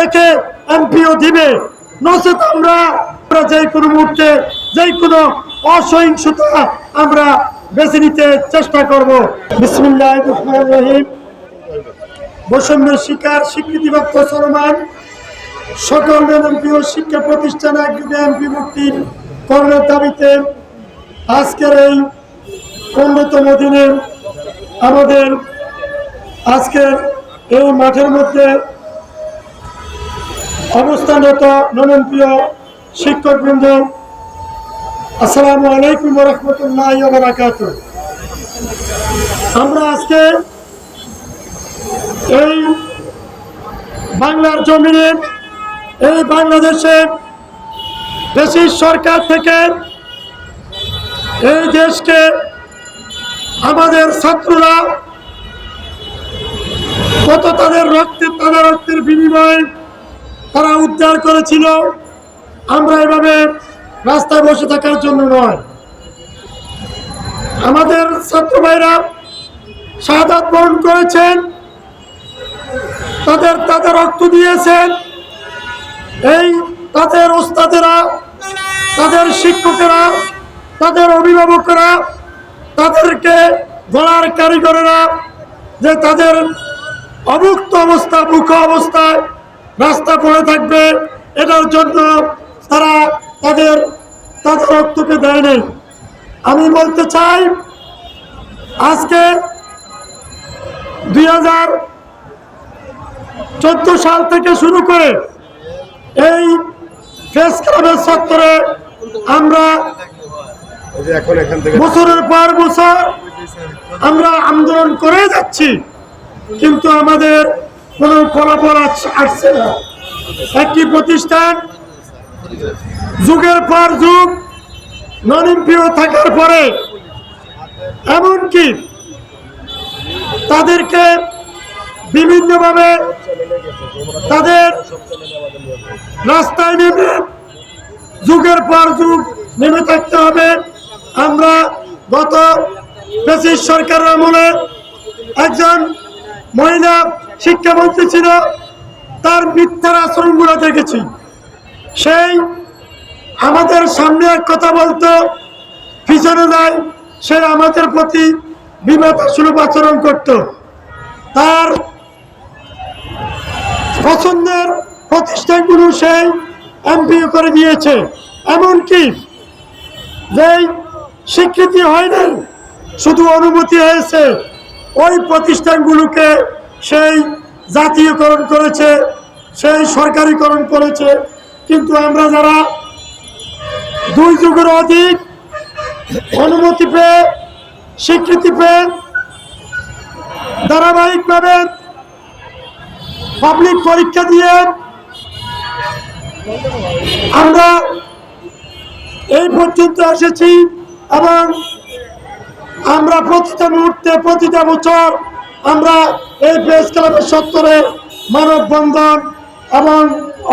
দেখে এমপিও দিবে। নচেত আমরা আমরা যে কোনো মুহূর্তে, যে কোনো অসহিংসতা আমরা বেছে নিতে চেষ্টা করব। রহিম। বৈষম্যের শিকার স্বীকৃতিপ্রাপ্ত সরমান, সকল এমপিও শিক্ষা প্রতিষ্ঠান একযোগে এমপি মুক্তির কর্মের দাবিতে আজকের এই অন্যতম দিনে আমাদের আজকের এই মাঠের মধ্যে অবস্থানরত নমনপ্রিয় শিক্ষকবৃন্দ, আসসালামু আলাইকুম রহমতুল্লাহ বারাকাত আমরা আজকে এই বাংলার জমিনে, এই বাংলাদেশে দেশের সরকার থেকে এই দেশকে আমাদের ছাত্ররা কত তাদের রক্তের তাদের রক্তের বিনিময়ে তারা উদ্ধার করেছিল। আমরা এভাবে রাস্তায় বসে থাকার জন্য নয়। আমাদের ছাত্র ভাইরা শাহাদাত বরণ করেছেন। তাদের তাদের রক্ত দিয়েছেন। এই তাদের ওস্তাদেরা, তাদের শিক্ষকেরা, তাদের অভিভাবকরা, তাদেরকে গলার কারিগরেরা যে তাদের অভুক্ত অবস্থা, মুখ অবস্থায় রাস্তা পড়ে থাকবে। এটার জন্য তারা তাদের তাদের রক্তকে দেয় নাই। আমি বলতে চাই, আজকে দুই হাজার চোদ্দ সাল থেকে শুরু করে এই প্রেস ক্লাবের চত্বরে আমরা বছরের পর বছর আমরা আন্দোলন করে যাচ্ছি। কিন্তু আমাদের কোনো ফলাফল আস- আসছে না। একটি প্রতিষ্ঠান, যুগের পর যুগ নন থাকার পরে, এমনকি তাদেরকে বিভিন্নভাবে তাদের রাস্তায় নেমে যুগের পর যুগ নেমে থাকতে হবে। আমরা গত ব্রিটিশ সরকারের আমলে একজন মহিলা শিক্ষামন্ত্রী ছিল, তার মিথ্যার আচরণগুলো দেখেছি। সেই আমাদের সামনে এক কথা বলতো, পিছনে নাই সে আমাদের প্রতি বিমাত সুলভ আচরণ করত। তার পছন্দের প্রতিষ্ঠানগুলো সেই এমপিও করে দিয়েছে। এমনকি যেই স্বীকৃতি হয়নি শুধু অনুমতি হয়েছে ওই প্রতিষ্ঠানগুলোকে সেই জাতীয়করণ করেছে, সেই সরকারিকরণ করেছে। কিন্তু আমরা যারা দুই যুগের অধিক অনুমতি পেয়ে, স্বীকৃতি পেয়ে ধারাবাহিকভাবে পাবলিক পরীক্ষা দিয়ে আমরা এই পর্যন্ত এসেছি এবং আমরা প্রতিটা মুহূর্তে, প্রতিটা বছর আমরা এই প্রেস ক্লাবের সত্তরে মানববন্ধন এবং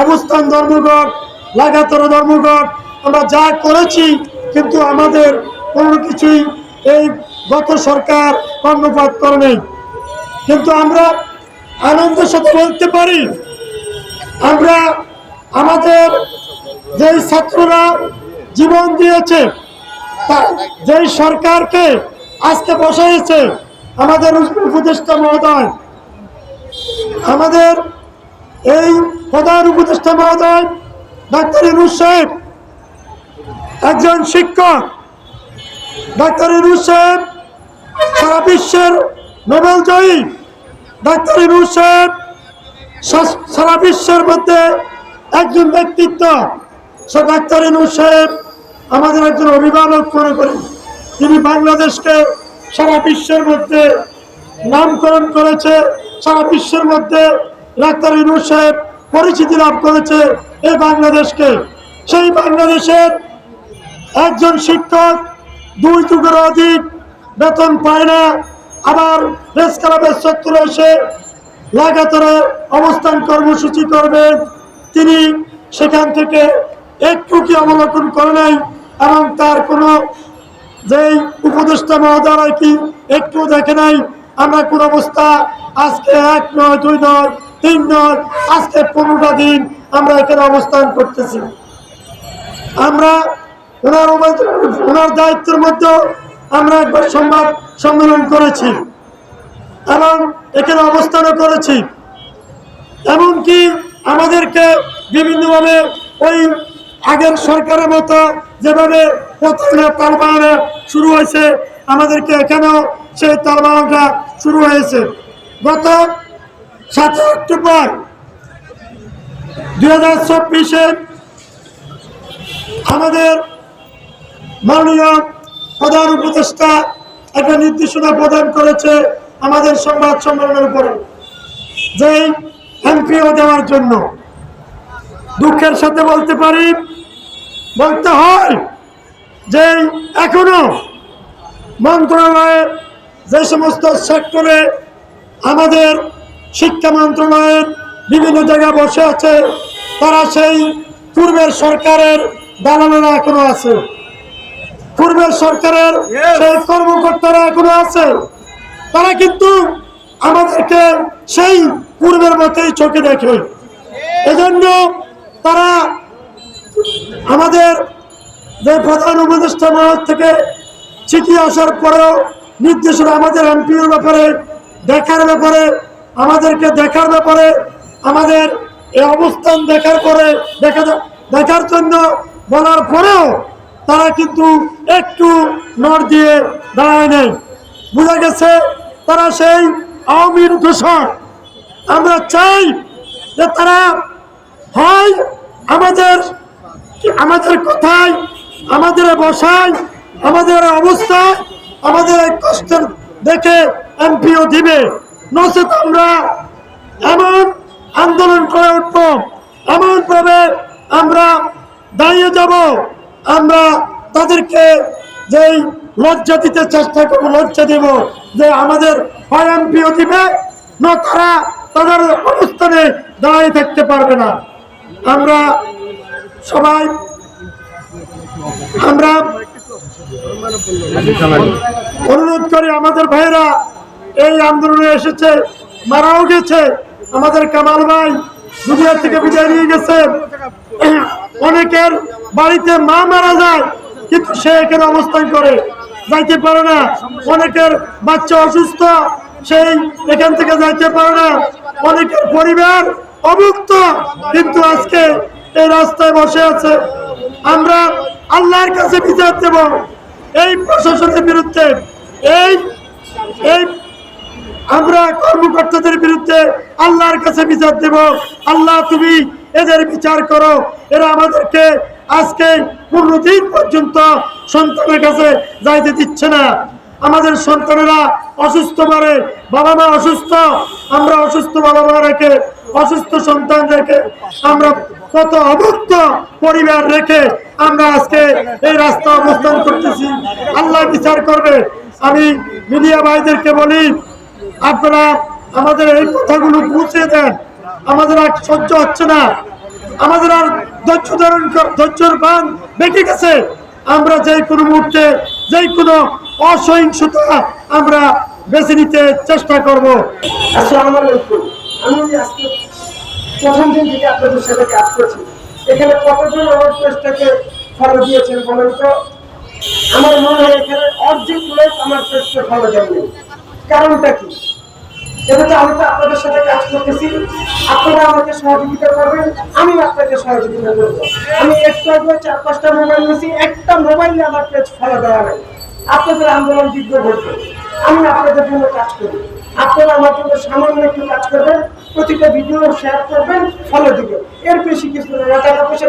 অবস্থান ধর্মঘট, লাগাতার ধর্মঘট, আমরা যা করেছি কিন্তু আমাদের কোনো কিছুই এই গত সরকার কর্ণপাত করে নেই কিন্তু আমরা আনন্দের সাথে বলতে পারি, আমরা আমাদের যেই ছাত্ররা জীবন দিয়েছে যেই সরকারকে আজকে বসাইছে আমাদের উপদেষ্টা মহোদয়। আমাদের এই প্রধান উপদেষ্টা মহোদয়, ডাক্তার ইনুস সাহেব, একজন শিক্ষক। ডাক্তার ইনুস সাহেব সারা বিশ্বের নোবেল জয়ী। ডাক্তার ইনুস সাহেব সারা বিশ্বের মধ্যে একজন ব্যক্তিত্ব। সে ডাক্তার ইনুস সাহেব আমাদের একজন অভিভাবক মনে করি। তিনি বাংলাদেশকে সারা বিশ্বের মধ্যে নামকরণ করেছে, সারা বিশ্বের মধ্যে ডাক্তার ইনুস সাহেব পরিচিতি লাভ করেছে এই বাংলাদেশকে। সেই বাংলাদেশের একজন শিক্ষক দুই যুগের অধিক বেতন পায় না, আবার প্রেস ক্লাবের চত্বরে এসে লাগাতার অবস্থান কর্মসূচি করবেন তিনি সেখান থেকে একটু কি অবলোকন করে নাই এবং তার কোনো যেই উপদেষ্টা মহোদয় কি একটু দেখে নাই, আমরা কোন অবস্থা? আজকে এক নয়, দুই নয়, তিন নয়, আজকে পনেরোটা দিন আমরা এখানে অবস্থান করতেছি। আমরা ওনার ওনার দায়িত্বের মধ্যে আমরা একবার সংবাদ সম্মেলন করেছি এবং এখানে অবস্থানও করেছি। এমনকি আমাদেরকে বিভিন্নভাবে ওই আগের সরকারের মতো যেভাবে প্রথমে তালবাহানা শুরু হয়েছে, আমাদেরকে এখানেও সেই তালবাহানটা শুরু হয়েছে। গত সাত অক্টোবর দুই হাজার চব্বিশে আমাদের মাননীয় প্রধান উপদেষ্টা একটা নির্দেশনা প্রদান করেছে আমাদের সংবাদ সম্মেলনের উপরে, যে এমপিও দেওয়ার জন্য। দুঃখের সাথে বলতে পারি বলতে হয় যে এখনও মন্ত্রণালয়ের যে সমস্ত সেক্টরে আমাদের শিক্ষা মন্ত্রণালয়ের বিভিন্ন জায়গায় বসে আছে তারা সেই পূর্বের সরকারের দালালেরা এখনও আছে। পূর্বের সরকারের সেই কর্মকর্তারা এখনও আছে। তারা কিন্তু আমাদেরকে সেই পূর্বের মতেই চোখে দেখে। এজন্য তারা আমাদের যে প্রধান উপদেষ্টা মহল থেকে চিঠি আসার পরেও নির্দেশনা আমাদের এমপিওর ব্যাপারে, দেখার ব্যাপারে, আমাদেরকে দেখার ব্যাপারে, আমাদের এই অবস্থান দেখার পরে দেখা দেখার জন্য বলার পরেও তারা কিন্তু একটু নড় দিয়ে দাঁড়ায় নেই। বোঝা গেছে তারা সেই আওয়ামীর দোষর। আমরা চাই যে তারা হয় আমাদের আমাদের কথায়, আমাদের বসায় আমাদের অবস্থায়, আমাদের এই কষ্টের দেখে এমপিও দিবে। নচেত আমরা এমন আন্দোলন করে উঠব এমনভাবে আমরা দাঁড়িয়ে যাব, আমরা তাদেরকে যেই লজ্জা দিতে চেষ্টা করব, লজ্জা দেব যে আমাদের হয় এমপিও দিবে, না তারা তাদের অবস্থানে দাঁড়িয়ে থাকতে পারবে না। আমরা সবাই, আমরা অনুরোধ করি আমাদের ভাইরা এই আন্দোলনে এসেছে, মারাও গেছে, আমাদের কামাল ভাই দুনিয়া থেকে বিদায় নিয়ে গেছে। অনেকের বাড়িতে মা মারা যায়, কিন্তু সে এখানে অবস্থান করে, যাইতে পারে না। অনেকের বাচ্চা অসুস্থ, সেই এখান থেকে যাইতে পারে না। অনেকের পরিবার অভুক্ত, কিন্তু আজকে এই রাস্তায় বসে আছে। আমরা আল্লাহর কাছে বিচার দেব। এই প্রশাসনের বিরুদ্ধে, এই এই আমরা কর্মকর্তাদের বিরুদ্ধে আল্লাহর কাছে বিচার দেব। আল্লাহ, তুমি এদের বিচার করো। এরা আমাদেরকে আজকে পনেরো দিন পর্যন্ত সন্তানের কাছে যাইতে দিচ্ছে না। আমাদের সন্তানেরা অসুস্থ পারে বাবা মা অসুস্থ। আমরা অসুস্থ বাবা মা রেখে অসুস্থ সন্তান রেখে আমরা কত অভুক্ত পরিবার রেখে আমরা আজকে এই রাস্তা অবস্থান করতেছি। আল্লাহ বিচার করবে। আমি মিডিয়া ভাইদেরকে বলি, আপনারা আমাদের এই কথাগুলো পৌঁছে দেন। আমাদের আর সহ্য হচ্ছে না। আমাদের আর ধৈর্য ধারণ ধৈর্যের বান বেঁকে গেছে। আমরা যে কোনো মুহূর্তে, যে কোনো অসহিংসতা আমরা বেছে নিতে চেষ্টা করব। আমি আজকে প্রথম দিন থেকে আপনাদের সাথে কাজ করছি। এখানে কতজন আমার পেজটাকে ফলো দিয়েছেন বলেন তো? আমার মনে হয় এখানে অর্ধেক লোক আমার পেজকে ফলো দেননি। কারণটা কি? এবারে আমি তো আপনাদের সাথে কাজ করতেছি। আপনারা আমাকে সহযোগিতা করবেন আমি আপনাকে সহযোগিতা করব। আমি একটু আগে চার পাঁচটা মোবাইল নিয়েছি, একটা মোবাইলে আমার পেজ ফলো দেওয়া নেই। আপনাদের আন্দোলন বিঘ্ন ঘটবে আমি আপনাদের জন্য কাজ করি। আপনারা আমার জন্য সামান্য একটু কাজ করবেন। প্রতিটা ভিডিও শেয়ার করবেন ফলো দিবে। এর বেশি কিছু টাকা পয়সা